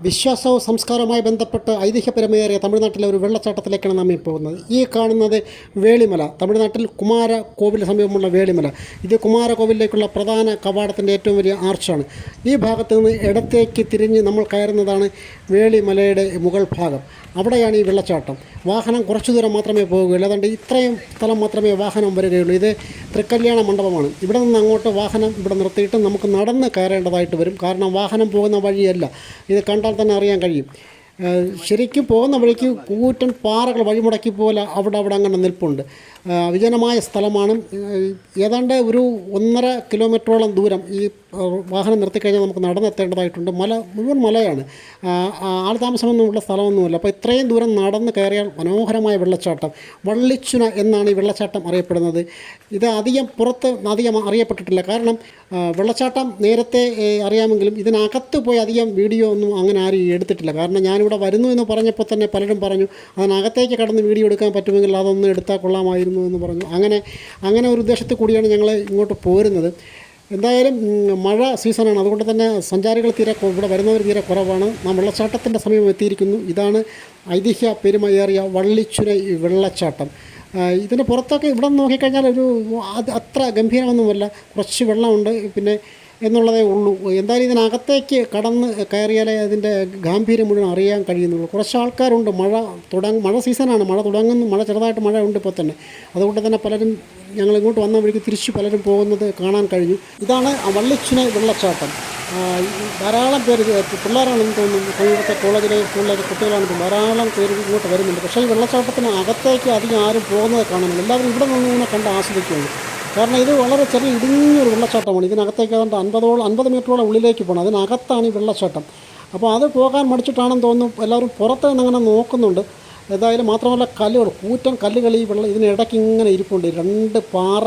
വിശ്വാസവും സംസ്കാരവുമായി ബന്ധപ്പെട്ട് ഐതിഹ്യപരമേറിയ തമിഴ്നാട്ടിലെ ഒരു വെള്ളച്ചാട്ടത്തിലേക്കാണ് നാം ഈ പോകുന്നത്. ഈ കാണുന്നത് വേളിമല. തമിഴ്നാട്ടിൽ കുമാര കോവിലിന് സമീപമുള്ള വേളിമല. ഇത് കുമാര കോവിലിലേക്കുള്ള പ്രധാന കവാടത്തിന്റെ ഏറ്റവും വലിയ ആർച്ചാണ്. ഈ ഭാഗത്ത് നിന്ന് ഇടത്തേക്ക് തിരിഞ്ഞ് നമ്മൾ കയറുന്നതാണ് വേളിമലയുടെ മുകൾ ഭാഗം. അവിടെയാണ് ഈ വെള്ളച്ചാട്ടം. വാഹനം കുറച്ചു ദൂരം മാത്രമേ പോവുകയുള്ളൂ. അതുകൊണ്ട് ഇത്രയും സ്ഥലം മാത്രമേ വാഹനം വരികയുള്ളൂ. ഇത് തൃക്കല്യാണ മണ്ഡപമാണ്. ഇവിടെ നിന്ന് അങ്ങോട്ട് വാഹനം ഇവിടെ നിർത്തിയിട്ട് നമുക്ക് നടന്ന് കയറേണ്ടതായിട്ട് വരും. കാരണം വാഹനം പോകുന്ന വഴിയല്ല. ഇത് കണ്ടാൽ തന്നെ അറിയാൻ കഴിയും. ശരിക്കും പോകുന്ന വഴിക്ക് കൂറ്റൻ പാറകൾ വഴിമുടക്കി പോലെ അവിടെ അവിടെ അങ്ങനെ നിൽപ്പുണ്ട്. വിജനമായ സ്ഥലമാണ്. ഏതാണ്ട് ഒരു ഒന്നര കിലോമീറ്ററോളം ദൂരം ഈ വാഹനം നിർത്തിക്കഴിഞ്ഞാൽ നമുക്ക് നടന്നെത്തേണ്ടതായിട്ടുണ്ട്. മല മുഴുവൻ മലയാണ്. ആൾ താമസമൊന്നുമുള്ള സ്ഥലമൊന്നുമല്ല. അപ്പോൾ ഇത്രയും ദൂരം നടന്ന് കയറിയാൽ മനോഹരമായ വെള്ളച്ചാട്ടം. വള്ളിച്ചുന എന്നാണ് ഈ വെള്ളച്ചാട്ടം അറിയപ്പെടുന്നത്. ഇത് അധികം പുറത്ത് അധികം അറിയപ്പെട്ടിട്ടില്ല. കാരണം വെള്ളച്ചാട്ടം നേരത്തെ അറിയാമെങ്കിലും ഇതിനകത്ത് പോയി അധികം വീഡിയോ ഒന്നും അങ്ങനെ ആരും എടുത്തിട്ടില്ല. കാരണം ഞാനിവിടെ വരുന്നു എന്ന് പറഞ്ഞപ്പോൾ തന്നെ പലരും പറഞ്ഞു അതിനകത്തേക്ക് കടന്ന് വീഡിയോ എടുക്കാൻ പറ്റുമെങ്കിൽ അതൊന്നും എടുത്താൽ കൊള്ളാമായിരുന്നു. എന്ന് പറഞ്ഞു. അങ്ങനെ അങ്ങനെ ഒരു ഉദ്ദേശത്തിൽ കൂടിയാണ് ഞങ്ങൾ ഇങ്ങോട്ട് പോരുന്നത്. എന്തായാലും മഴ സീസണാണ്. അതുകൊണ്ട് തന്നെ സഞ്ചാരികൾ തീരെ ഇവിടെ വരുന്നവർ തീരെ കുറവാണ്. നാം വെള്ളച്ചാട്ടത്തിന്റെ സമയം എത്തിയിരിക്കുന്നു. ഇതാണ് ഐതിഹ്യ പെരുമയേറിയ വള്ളിച്ചുര വെള്ളച്ചാട്ടം. ഇതിന് പുറത്തൊക്കെ ഇവിടെ നോക്കിക്കഴിഞ്ഞാൽ ഒരു അത് അത്ര ഗംഭീരമൊന്നുമല്ല. കുറച്ച് വെള്ളമുണ്ട്. പിന്നെ എന്നുള്ളതേ ഉള്ളൂ. എന്തായാലും ഇതിനകത്തേക്ക് കടന്ന് കയറിയാലേ അതിന്റെ ഗാംഭീര്യം മുഴുവൻ അറിയാൻ കഴിയുന്നുള്ളൂ. കുറച്ച് ആൾക്കാരുണ്ട്. മഴ തുടങ്ങ മഴ സീസണാണ്. മഴ തുടങ്ങുന്നു. മഴ ചെറുതായിട്ട് മഴ ഉണ്ട് ഇപ്പോൾ തന്നെ. അതുകൊണ്ട് തന്നെ പലരും ഞങ്ങൾ ഇങ്ങോട്ട് വന്ന വഴിക്ക് തിരിച്ച് പലരും പോകുന്നത് കാണാൻ കഴിഞ്ഞു. ഇതാണ് വള്ളിച്ചിനെ വെള്ളച്ചാട്ടം. ധാരാളം പേര് പിള്ളേരാണെന്ന് തോന്നുന്നു. കഴിഞ്ഞത്തെ കോളേജിലെ സ്കൂളിലെ കുട്ടികളാണ് ധാരാളം പേര് ഇങ്ങോട്ട് വരുന്നുണ്ട്. പക്ഷേ ഈ വെള്ളച്ചാട്ടത്തിന് അകത്തേക്ക് അധികം ആരും പോകുന്നത് കാണുന്നില്ല. എല്ലാവരും ഇവിടെ നിന്ന് ഇങ്ങനെ കണ്ട് ആസ്വദിക്കുകയാണ്. കാരണം ഇത് വളരെ ചെറിയ ഇടുങ്ങിയൊരു വെള്ളച്ചാട്ടമാണ്. ഇതിനകത്തേക്ക് ഏതാണ്ട് അൻപതോളം അൻപത് മീറ്ററോളം ഉള്ളിലേക്ക് പോകണം. അതിനകത്താണ് ഈ വെള്ളച്ചാട്ടം. അപ്പോൾ അത് പോകാൻ മടിച്ചിട്ടാണെന്ന് തോന്നുന്നു. എല്ലാവരും പുറത്ത് നിന്ന് അങ്ങനെ നോക്കുന്നുണ്ട്. ഏതായാലും മാത്രമല്ല കല്ലുകൾ കൂറ്റൻ കല്ലുകൾ ഈ വെള്ളം ഇതിനിടയ്ക്ക് ഇങ്ങനെ ഇരിപ്പുണ്ട്. രണ്ട് പാറ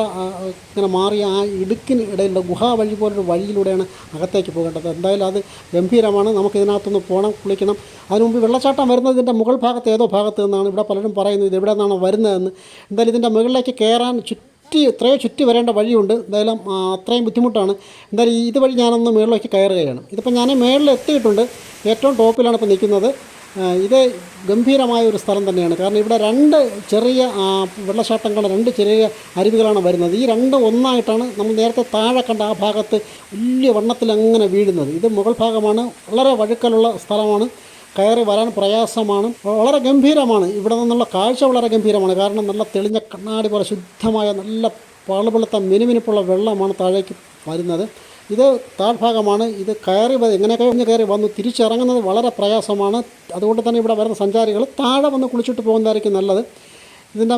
ഇങ്ങനെ മാറി ആ ഇടുക്കിന് ഇടയിലുള്ള ഗുഹ വഴി പോലൊരു വഴിയിലൂടെയാണ് അകത്തേക്ക് പോകേണ്ടത്. എന്തായാലും അത് ഗംഭീരമാണ്. നമുക്ക് ഇതിനകത്തുനിന്ന് പോകണം കുളിക്കണം. അതിന് മുമ്പ് വെള്ളച്ചാട്ടം വരുന്നതിന്റെ മുകൾ ഭാഗത്ത് ഏതോ ഭാഗത്ത് നിന്നാണ് ഇവിടെ പലരും പറയുന്നത്. ഇത് എവിടെ നിന്നാണ് വരുന്നതെന്ന്. എന്തായാലും ഇതിന്റെ മുകളിലേക്ക് കയറാൻ ചുറ്റി എത്രയോ ചുറ്റി വരേണ്ട വഴിയുണ്ട്. എന്തായാലും അത്രയും ബുദ്ധിമുട്ടാണ്. എന്തായാലും ഇതുവഴി ഞാനൊന്ന് മുകളിലേക്ക് കയറുകയാണ്. ഇതിപ്പോൾ ഞാൻ മേളിൽ എത്തിയിട്ടുണ്ട്. ഏറ്റവും ടോപ്പിലാണ് ഇപ്പോൾ നിൽക്കുന്നത്. ഇത് ഗംഭീരമായ ഒരു സ്ഥലം തന്നെയാണ്. കാരണം ഇവിടെ രണ്ട് ചെറിയ വെള്ളച്ചാട്ടങ്ങൾ രണ്ട് ചെറിയ അരുവികളാണ് വരുന്നത്. ഈ രണ്ട് ഒന്നായിട്ടാണ് നമ്മൾ നേരത്തെ താഴെ കണ്ട ആ ഭാഗത്ത് വലിയ വണ്ണത്തിൽ അങ്ങനെ വീഴുന്നത്. ഇത് മുകൾ ഭാഗമാണ്. വളരെ വഴുക്കലുള്ള സ്ഥലമാണ്. കയറി വരാൻ പ്രയാസമാണ്. വളരെ ഗംഭീരമാണ്. ഇവിടെ നിന്നുള്ള കാഴ്ച വളരെ ഗംഭീരമാണ്. കാരണം നല്ല തെളിഞ്ഞ കണ്ണാടി പോലെ ശുദ്ധമായ നല്ല പളുപളുത്ത മിനുമിനുപ്പുള്ള വെള്ളമാണ് താഴേക്ക് വരുന്നത്. ഇത് താഴ്ഭാഗമാണ് ഇത് കയറി എങ്ങനെ എങ്ങനെയൊക്കെ ഒന്ന് കയറി വന്നു തിരിച്ചിറങ്ങുന്നത് വളരെ പ്രയാസമാണ്. അതുകൊണ്ട് തന്നെ ഇവിടെ വരുന്ന സഞ്ചാരികൾ താഴെ വന്ന് കുളിച്ചിട്ട് പോകുന്നതായിരിക്കും നല്ലത്. ഇതിന്റെ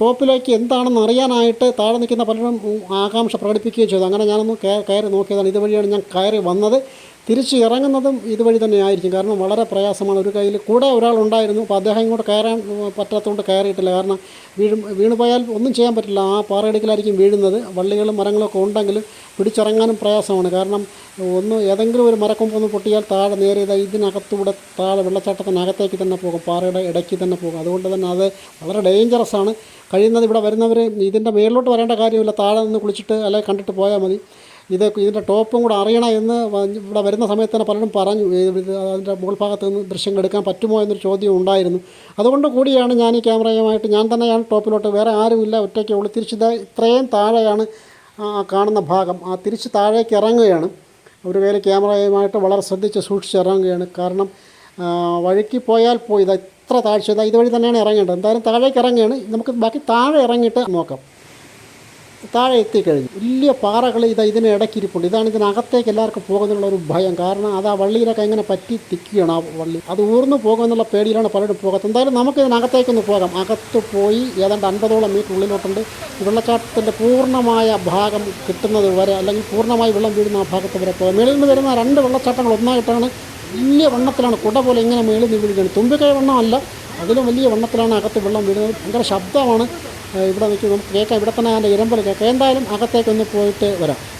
ടോപ്പിലേക്ക് എന്താണെന്ന് അറിയാനായിട്ട് താഴെ നിൽക്കുന്ന പലരും ആകാംക്ഷ പ്രകടിപ്പിക്കുകയും ചെയ്തു. അങ്ങനെ ഞാനൊന്ന് കയറി നോക്കിയതാണ്. ഇതുവഴിയാണ് ഞാൻ കയറി വന്നത്. തിരിച്ച് ഇറങ്ങുന്നതും ഇതുവഴി തന്നെ ആയിരിക്കും കാരണം വളരെ പ്രയാസമാണ്. ഒരു കയ്യിൽ കൂടെ ഒരാളുണ്ടായിരുന്നു. അപ്പോൾ അദ്ദേഹം ഇങ്ങോട്ട് കയറാൻ പറ്റാത്തതുകൊണ്ട് കയറിയിട്ടില്ല. കാരണം വീഴും വീണ് പോയാൽ ഒന്നും ചെയ്യാൻ പറ്റില്ല. ആ പാറയിടുക്കിലായിരിക്കും വീഴുന്നത്. വള്ളികളും മരങ്ങളൊക്കെ ഉണ്ടെങ്കിലും പിടിച്ചിറങ്ങാനും പ്രയാസമാണ്. കാരണം ഒന്ന് ഏതെങ്കിലും ഒരു മരക്കൊമ്പ് ഒന്ന് പൊട്ടിയാൽ താഴെ നേരെ ഇതാ ഇതിനകത്തൂടെ താഴെ വെള്ളച്ചാട്ടത്തിനകത്തേക്ക് തന്നെ പോകും. പാറയുടെ ഇടയ്ക്ക് തന്നെ പോകും. അതുകൊണ്ട് തന്നെ അത് വളരെ ഡേഞ്ചറസ് ആണ്. കഴിയുന്നത് ഇവിടെ വരുന്നവർ ഇതിന്റെ മേളിലോട്ട് വരേണ്ട കാര്യമില്ല. താഴെ നിന്ന് കുളിച്ചിട്ട് അല്ലെങ്കിൽ കണ്ടിട്ട് പോയാൽ മതി. ഇത് ഇതിന്റെ ടോപ്പും കൂടെ അറിയണം എന്ന് ഇവിടെ വരുന്ന സമയത്ത് തന്നെ പലരും പറഞ്ഞു. അതിന്റെ മുകൾ ഭാഗത്ത് നിന്ന് ദൃശ്യങ്ങൾ എടുക്കാൻ പറ്റുമോ എന്നൊരു ചോദ്യം ഉണ്ടായിരുന്നു. അതുകൊണ്ട് കൂടിയാണ് ഞാൻ ഈ ക്യാമറയുമായിട്ട് ഞാൻ തന്നെയാണ് ടോപ്പിലോട്ട് വേറെ ആരുമില്ല ഒറ്റയ്ക്ക് ഉള്ളു. തിരിച്ച് ഇത്രയും താഴെയാണ് കാണുന്ന ഭാഗം. ആ തിരിച്ച് താഴേക്ക് ഇറങ്ങുകയാണ്. ഒരു വേല ക്യാമറയുമായിട്ട് വളരെ ശ്രദ്ധിച്ച് സൂക്ഷിച്ച് ഇറങ്ങുകയാണ്. കാരണം വഴിക്ക് പോയാൽ പോയി. ഇത് ഇത്ര താഴ്ച. ഇതാ ഇതുവഴി തന്നെയാണ് ഇറങ്ങേണ്ടത്. എന്തായാലും താഴേക്ക് ഇറങ്ങുകയാണ്. നമുക്ക് ബാക്കി താഴെ ഇറങ്ങിയിട്ട് നോക്കാം. താഴെ എത്തിക്കഴിഞ്ഞു. വലിയ പാറകൾ ഇതാ ഇതിന് ഇടയ്ക്കിരിപ്പുണ്ട്. ഇതാണ് ഇതിനകത്തേക്ക് എല്ലാവർക്കും പോകുന്നുള്ള ഒരു ഭയം. കാരണം അത് ആ വള്ളിയിലൊക്കെ എങ്ങനെ പറ്റി തിക്കുകയാണ് ആ വള്ളി. അത് ഊർന്നു പോകുമെന്നുള്ള പേടിയിലാണ് പലരും പോകാത്തത്. എന്തായാലും നമുക്ക് ഇതിനകത്തേക്കൊന്ന് പോകാം. അകത്ത് പോയി ഏതാണ്ട് അൻപതോളം മീറ്റർ ഉള്ളിലോട്ടുണ്ട്. വെള്ളച്ചാട്ടത്തിന്റെ പൂർണമായ ഭാഗം കിട്ടുന്നത് വരെ അല്ലെങ്കിൽ പൂർണമായി വെള്ളം വീഴുന്ന ആ ഭാഗത്ത് വരെ പോകാം. മേളിൽ നിന്ന് വരുന്ന രണ്ട് വെള്ളച്ചാട്ടങ്ങൾ ഒന്നായിട്ടാണ്. വലിയ വണ്ണത്തിലാണ്. കുട പോലെ ഇങ്ങനെ മേളിൽ നിന്ന് വീഴുകയാണ് തുമ്പിക്കൈ വണ്ണമല്ല. അതിലും വലിയ വണ്ണത്തിലാണ് അകത്ത് വെള്ളം വീഴുന്നത്. ഭയങ്കര ശബ്ദമാണ്. ഇവിടെ നിൽക്കും നമുക്ക് കേൾക്കാം. ഇവിടെ തന്നെ അതിന്റെ ഇരമ്പൽ കേൾക്കാം. എന്തായാലും അകത്തേക്കൊന്ന് പോയിട്ട് വരാം.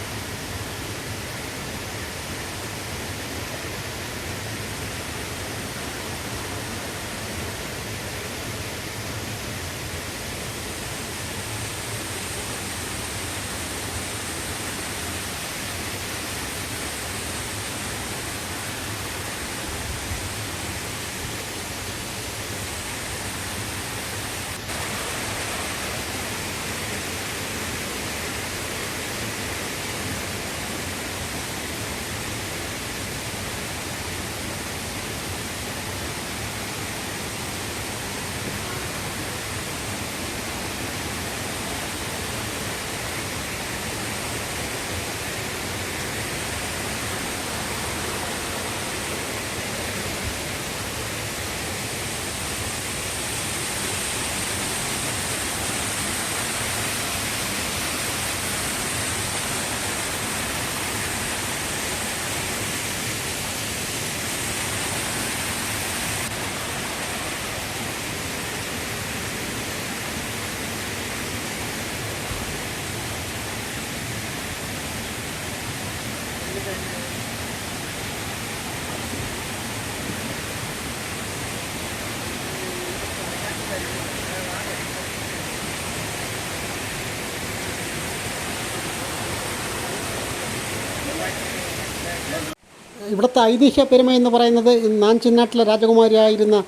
ഇവിടുത്തെ ഐതിഹ്യ പെരുമ എന്ന് പറയുന്നത് നാഞ്ചിന്നാട്ടിലെ രാജകുമാരിയായിരുന്ന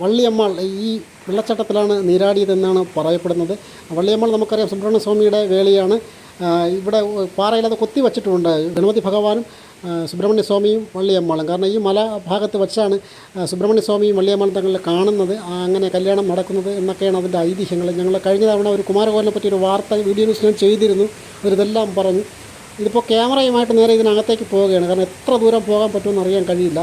വള്ളിയമ്മാൾ ഈ വെള്ളച്ചാട്ടത്തിലാണ് നീരാടിയതെന്നാണ് പറയപ്പെടുന്നത്. വള്ളിയമ്മാൾ നമുക്കറിയാം സുബ്രഹ്മണ്യ സ്വാമിയുടെ വേളിയാണ്. ഇവിടെ പാറയിലത് കൊത്തി വച്ചിട്ടുണ്ട് ഗണപതി ഭഗവാനും സുബ്രഹ്മണ്യ സ്വാമിയും വള്ളിയമ്മാളും. കാരണം ഈ മല ഭാഗത്ത് വെച്ചാണ് സുബ്രഹ്മണ്യ സ്വാമിയും വള്ളിയമ്മാളും തങ്ങളിൽ കാണുന്നത് അങ്ങനെ കല്യാണം നടക്കുന്നത് എന്നൊക്കെയാണ് അതിന്റെ ഐതിഹ്യങ്ങൾ. ഞങ്ങൾ കഴിഞ്ഞ തവണ ഒരു കുമാരകോലിനെ പറ്റി ഒരു വാർത്ത വീഡിയോ ന്യൂസ് ഞാൻ ചെയ്തിരുന്നു. അവരിതെല്ലാം പറഞ്ഞു. ഇതിപ്പോൾ ക്യാമറയുമായിട്ട് നേരെ ഇതിനകത്തേക്ക് പോവുകയാണ്. കാരണം എത്ര ദൂരം പോകാൻ പറ്റുമെന്ന് അറിയാൻ കഴിയില്ല.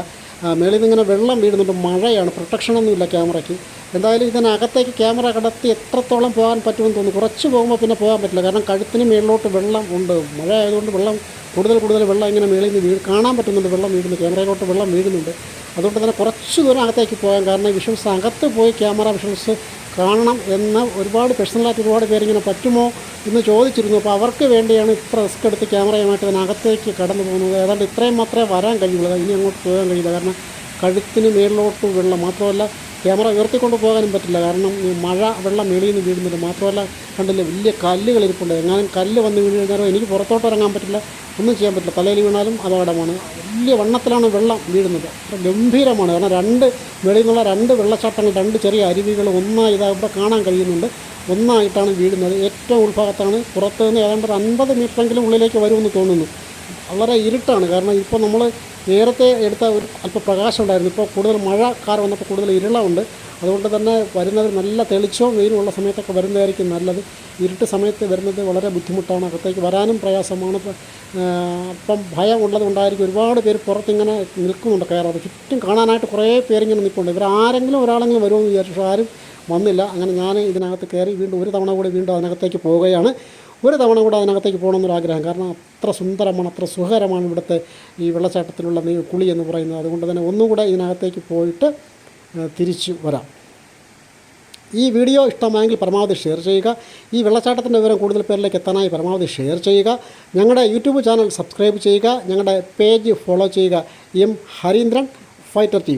മേളിൽ നിന്ന് ഇങ്ങനെ വെള്ളം വീഴുന്നുണ്ട്. മഴയാണ്. പ്രൊട്ടക്ഷനൊന്നുമില്ല ക്യാമറയ്ക്ക്. എന്തായാലും ഇതിനകത്തേക്ക് ക്യാമറ കടത്തി എത്രത്തോളം പോകാൻ പറ്റുമെന്ന് തോന്നുന്നു. കുറച്ച് പോകുമ്പോൾ പിന്നെ പോകാൻ പറ്റില്ല. കാരണം കഴുത്തിന് മേളിലോട്ട് വെള്ളം ഉണ്ട്. മഴ ആയതുകൊണ്ട് വെള്ളം കൂടുതൽ കൂടുതൽ വെള്ളം ഇങ്ങനെ മേളിൽ നിന്ന് വീഴ് കാണാൻ പറ്റുന്നുണ്ട്. വെള്ളം വീഴുന്നു. ക്യാമറയിലോട്ട് വെള്ളം വീഴുന്നുണ്ട്. അതുകൊണ്ട് തന്നെ കുറച്ച് ദൂരം അകത്തേക്ക് പോകാം. കാരണം വിഷൻസ് അകത്ത് പോയി ക്യാമറ വിഷൻസ് കാണണം എന്ന് ഒരുപാട് പേഴ്സണലായിട്ട് ഒരുപാട് പേരിങ്ങനെ പറ്റുമോ എന്ന് ചോദിച്ചിരുന്നു. അപ്പോൾ അവർക്ക് വേണ്ടിയാണ് ഇത്ര റിസ്ക് എടുത്ത് ക്യാമറയുമായിട്ട് ഇതിനകത്തേക്ക് കടന്നു പോകുന്നത്. ഏതാണ്ട് ഇത്രയും മാത്രമേ വരാൻ കഴിയുള്ളൂ. ഇനി അങ്ങോട്ട് പോകാൻ കഴിയില്ല. കാരണം കഴുത്തിന് മേളിലോട്ട് വെള്ളം മാത്രമല്ല ക്യാമറ ഉയർത്തിക്കൊണ്ട് പോകാനും പറ്റില്ല. കാരണം ഈ മഴ വെള്ളം മേളിൽ നിന്ന് വീഴുന്നുണ്ട് മാത്രമല്ല കണ്ടില്ലേ വലിയ കല്ലുകൾ ഇരിപ്പുണ്ട്. എങ്ങാനും കല്ല് വന്ന് വീണ് കഴിഞ്ഞാലോ എനിക്ക് പുറത്തോട്ട് ഇറങ്ങാൻ പറ്റില്ല ഒന്നും ചെയ്യാൻ പറ്റില്ല. തലയിൽ വീണാലും അപകടമാണ് വലിയ വണ്ണത്തിലാണ് വെള്ളം വീഴുന്നത്. ഗംഭീരമാണ്. കാരണം രണ്ട് വെളിയിൽ നിന്നുള്ള രണ്ട് വെള്ളച്ചാട്ടങ്ങൾ രണ്ട് ചെറിയ അരുവികൾ ഒന്നായി ഇതാ കാണാൻ കഴിയുന്നുണ്ട്. ഒന്നായിട്ടാണ് വീഴുന്നത്. ഏറ്റവും ഉൾഭാഗത്താണ്. പുറത്ത് നിന്ന് ഏതാണ്ട് ഒരു അൻപത് മീറ്ററെങ്കിലും ഉള്ളിലേക്ക് വരുമെന്ന് തോന്നുന്നു. വളരെ ഇരുട്ടാണ്. കാരണം ഇപ്പോൾ നമ്മൾ നേരത്തെ എടുത്ത ഒരു അല്പം പ്രകാശം ഉണ്ടായിരുന്നു ഇപ്പോൾ കൂടുതൽ മഴക്കാർ വന്നപ്പോൾ കൂടുതൽ ഇരുളമുണ്ട്. അതുകൊണ്ട് തന്നെ വരുന്നത് നല്ല തെളിച്ചവും വെയിലുള്ള സമയത്തൊക്കെ വരുന്നതായിരിക്കും നല്ലത്. ഇരുട്ട് സമയത്ത് വരുന്നത് വളരെ ബുദ്ധിമുട്ടാണ്. അകത്തേക്ക് വരാനും പ്രയാസമാണ്. അപ്പം ഭയം ഉള്ളത് കൊണ്ടായിരിക്കും ഒരുപാട് പേര് പുറത്തിങ്ങനെ നിൽക്കുന്നുണ്ട് കയറാതെ. ചുറ്റും കാണാനായിട്ട് കുറേ പേരിങ്ങനെ നിൽക്കുന്നുണ്ട് ഇവർ ആരെങ്കിലും ഒരാളെങ്കിലും വരുമെന്ന് വിചാരിച്ചു ആരും വന്നില്ല. അങ്ങനെ ഞാൻ ഇതിനകത്ത് കയറി വീണ്ടും ഒരു തവണ കൂടി വീണ്ടും അതിനകത്തേക്ക് പോവുകയാണ്. ഒരു തവണ കൂടെ അതിനകത്തേക്ക് പോകണമെന്നൊരു ആഗ്രഹം. കാരണം അത്ര സുന്ദരമാണ് അത്ര സുഖകരമാണ് ഇവിടുത്തെ ഈ വെള്ളച്ചാട്ടത്തിലുള്ള നീ കുളി എന്ന് പറയുന്നത്. അതുകൊണ്ട് തന്നെ ഒന്നുകൂടെ ഇതിനകത്തേക്ക് പോയിട്ട് തിരിച്ചു വരാം. ഈ വീഡിയോ ഇഷ്ടമായെങ്കിൽ പരമാവധി ഷെയർ ചെയ്യുക. ഈ വെള്ളച്ചാട്ടത്തിന്റെ വിവരം കൂടുതൽ പേരിലേക്ക് എത്താനായി പരമാവധി ഷെയർ ചെയ്യുക. ഞങ്ങളുടെ യൂട്യൂബ് ചാനൽ സബ്സ്ക്രൈബ് ചെയ്യുക. ഞങ്ങളുടെ പേജ് ഫോളോ ചെയ്യുക. M Hareendran fighter T